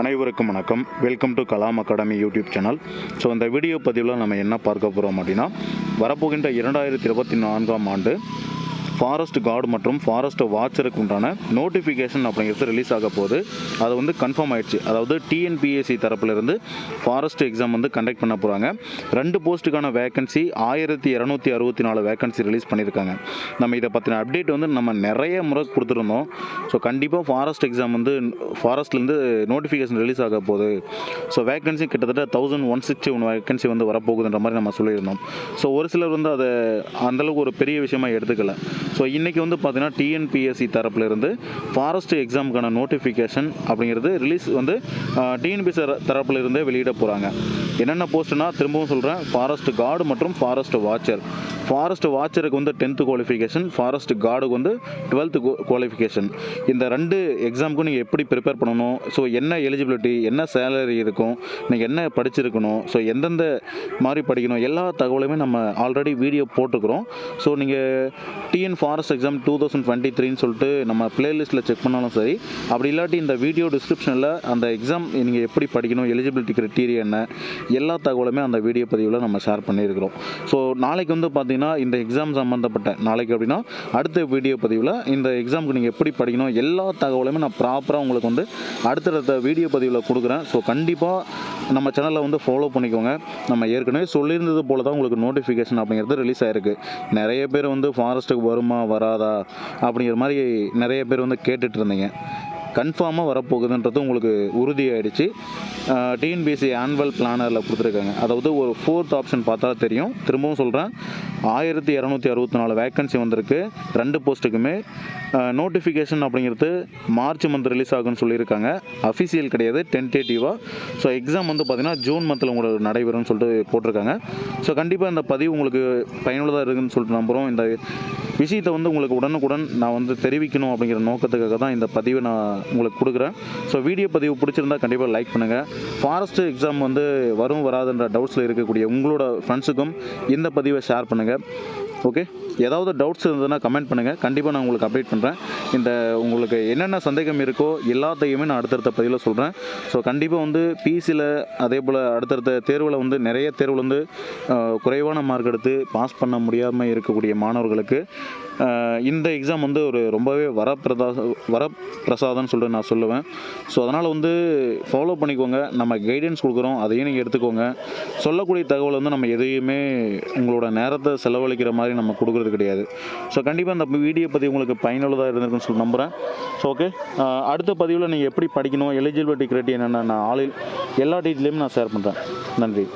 அனைவருக்கும் வணக்கம். Welcome to Kalam academy YouTube channel so இந்த வீடியோ பதிவில் நம்ம என்ன பார்க்க போகிறோம் அப்படின்னா வரப்போகின்ற இரண்டாயிரத்தி இருபத்தி நான்காம் ஆண்டு ஃபாரஸ்ட் கார்டு மற்றும் ஃபாரஸ்ட் வாட்சருக்கு உண்டான நோட்டிஃபிகேஷன் அப்படிங்கிறது ரிலீஸ் ஆக போகுது. அது வந்து கன்ஃபார்ம் ஆயிடுச்சு. அதாவது டிஎன்பிஎஸ்சி தரப்புலேருந்து ஃபாரஸ்ட் எக்ஸாம் வந்து கண்டக்ட் பண்ண போகிறாங்க ரெண்டு போஸ்ட்டுக்கான வேகன்சி ஆயிரத்தி இரநூத்தி அறுபத்தி நாலு வேகன்சி ரிலீஸ் பண்ணியிருக்காங்க. நம்ம இதை பற்றின அப்டேட் வந்து நம்ம நிறைய முறை கொடுத்துருந்தோம். ஸோ கண்டிப்பாக ஃபாரஸ்ட் எக்ஸாம் வந்து ஃபாரஸ்ட்லேருந்து நோட்டிஃபிகேஷன் ரிலீஸ் ஆக போகுது. ஸோ வேகன்சி கிட்டத்தட்ட thousand one sixty one vacancy வந்து வரப்போகுதுன்ற மாதிரி நம்ம சொல்லியிருந்தோம். ஸோ ஒரு சிலர் வந்து அதை அந்தளவுக்கு ஒரு பெரிய விஷயமா எடுத்துக்கல. ஸோ இன்றைக்கி வந்து பார்த்திங்கன்னா டிஎன்பிஎஸ்சி தரப்புலேருந்து ஃபாரஸ்ட் எக்ஸாமுக்கான நோட்டிஃபிகேஷன் அப்படிங்கிறது ரிலீஸ் வந்து டிஎன்பிஎஸ்சி தரப்புலேருந்தே வெளியிட போகிறாங்க என்னென்ன போஸ்ட்னா திரும்பவும் சொல்கிறேன் ஃபாரஸ்ட் கார்டு மற்றும் ஃபாரஸ்ட் வாட்சர் ஃபாரஸ்ட் வாட்சருக்கு வந்து டென்த்து குவாலிஃபிகேஷன் ஃபாரஸ்ட் கார்டுக்கு வந்து டுவெல்த்து குவாலிஃபிகேஷன் இந்த ரெண்டு எக்ஸாமுக்கும் நீங்கள் எப்படி ப்ரிப்பேர் பண்ணணும்? ஸோ என்ன எலிஜிபிலிட்டி என்ன சேலரி இருக்கும்? நீங்கள் என்ன படிச்சிருக்கணும்? ஸோ எந்தெந்த மாதிரி படிக்கணும்? எல்லா தகவலுமே நம்ம ஆல்ரெடி வீடியோ போட்டுக்கிறோம். ஸோ நீங்கள் TN forest exam two thousand twenty த்ரீன்னு சொல்லிட்டு நம்ம பிளேலிஸ்ட்டில் செக் பண்ணாலும் சரி அப்படி இல்லாட்டி இந்த வீடியோ டிஸ்கிரிப்ஷனில் அந்த எக்ஸாம் நீங்கள் எப்படி படிக்கணும்? எலிஜிபிலிட்டி க்ரைட்டீரியா என்ன? எல்லா தகவலுமே அந்த வீடியோ பதிவில் நம்ம ஷேர் பண்ணியிருக்கிறோம். ஸோ நாளைக்கு வந்து பார்த்தீங்கன்னா இந்த எக்ஸாம் சம்மந்தப்பட்ட நாளைக்கு அப்படின்னா அடுத்த வீடியோ பதிவில் இந்த எக்ஸாமுக்கு நீங்கள் எப்படி படிக்கணும் எல்லா தகவலுமே நான் ப்ராப்பராக உங்களுக்கு வந்து அடுத்தடுத்த வீடியோ பதிவில் கொடுக்குறேன். ஸோ கண்டிப்பாக நம்ம சேனலை வந்து ஃபாலோ பண்ணிக்கோங்க. நம்ம ஏற்கனவே சொல்லியிருந்தது போல தான் உங்களுக்கு நோட்டிஃபிகேஷன் அப்படிங்கிறது ரிலீஸ் ஆயிருக்கு. நிறைய பேர் வந்து ஃபாரஸ்ட்டுக்கு வருமா வராதா அப்படிங்கிற மாதிரி நிறைய பேர் வந்து கேட்டுட்டு இருந்தீங்க. கன்ஃபார்மாக வரப்போகுதுன்றது உங்களுக்கு உறுதியாயிடுச்சு. டிஎன்பிஎஸ்சி ஆனுவல் பிளானரில் கொடுத்துருக்காங்க. அதாவது ஒரு ஃபோர்த் ஆப்ஷன் பார்த்தா தெரியும். திரும்பவும் சொல்கிறேன் ஆயிரத்தி இரநூத்தி அறுபத்தி நாலு வேக்கன்சி வந்திருக்கு. ரெண்டு போஸ்ட்டுக்குமே. நோட்டிஃபிகேஷன் அப்படிங்கிறது மார்ச் மந்த் ரிலீஸ் ஆகும்னு சொல்லியிருக்காங்க. அஃபிஷியல் கிடையாது டென்டேட்டிவாக ஸோ எக்ஸாம் வந்து பார்த்திங்கன்னா ஜூன் மந்தில் உங்களுக்கு நடைபெறும்னு சொல்லிட்டு போட்டிருக்காங்க. ஸோ கண்டிப்பாக இந்த பதிவு உங்களுக்கு பயனுள்ளதாக இருக்குன்னு சொல்லிட்டு நம்புகிறோம் இந்த விஷயத்தை வந்து உங்களுக்கு உடனுக்குடன் நான் வந்து தெரிவிக்கணும் அப்படிங்கிற நோக்கத்துக்காக தான் இந்த பதிவை நான் உங்களுக்கு கொடுக்குறேன். ஸோ வீடியோ பதிவு பிடிச்சிருந்தா கண்டிப்பாக லைக் பண்ணுங்கள் ஃபாரஸ்ட் எக்ஸாம் வந்து வரும் வராதுன்ற டவுட்ஸில் இருக்கக்கூடிய உங்களோட ஃப்ரெண்ட்ஸுக்கும் இந்த பதிவை ஷேர் பண்ணுங்கள் ஓகே ஏதாவது டவுட்ஸ் இருந்ததுன்னா கமெண்ட் பண்ணுங்கள் கண்டிப்பாக நான் உங்களுக்கு அப்டேட் பண்ணுறேன் இந்த உங்களுக்கு என்னென்ன சந்தேகம் இருக்கோ எல்லாத்தையுமே நான் அடுத்தடுத்த பதிவில் சொல்கிறேன் ஸோ கண்டிப்பாக வந்து பிசியில் அதே போல் அடுத்தடுத்த தேர்வில் வந்து நிறைய தேர்வில் வந்து குறைவான மார்க் எடுத்து பாஸ் பண்ண முடியாமல் இருக்கக்கூடிய மாணவர்களுக்கு இந்த எக்ஸாம் வந்து ஒரு ரொம்பவே வரப்பிரதா வரப்பிரசாதம்னு சொல்லிட்டு நான் சொல்லுவேன். ஸோ அதனால் வந்து ஃபாலோ பண்ணிக்கோங்க. நம்ம கைடன்ஸ் கொடுக்குறோம். அதையும் நீங்கள் எடுத்துக்கோங்க. சொல்லக்கூடிய தகவல் வந்து நம்ம எதையுமே உங்களோட நேரத்தை செலவழிக்கிற மாதிரி நம்ம கொடுக்குறது கிடையாது. ஸோ கண்டிப்பாக இந்த வீடியோ பதிவு உங்களுக்கு பயனுள்ளதாக இருந்திருக்குன்னு சொல்லி நம்புகிறேன் ஸோ ஓகே அடுத்த பதிவில் நீங்கள் எப்படி படிக்கணும் எலிஜிபிலிட்டி கிரைட்டீரியா என்னென்ன நான் ஆளில் எல்லா டீட்டெயிலையும் நான் ஷேர் பண்ணுறேன் நன்றி.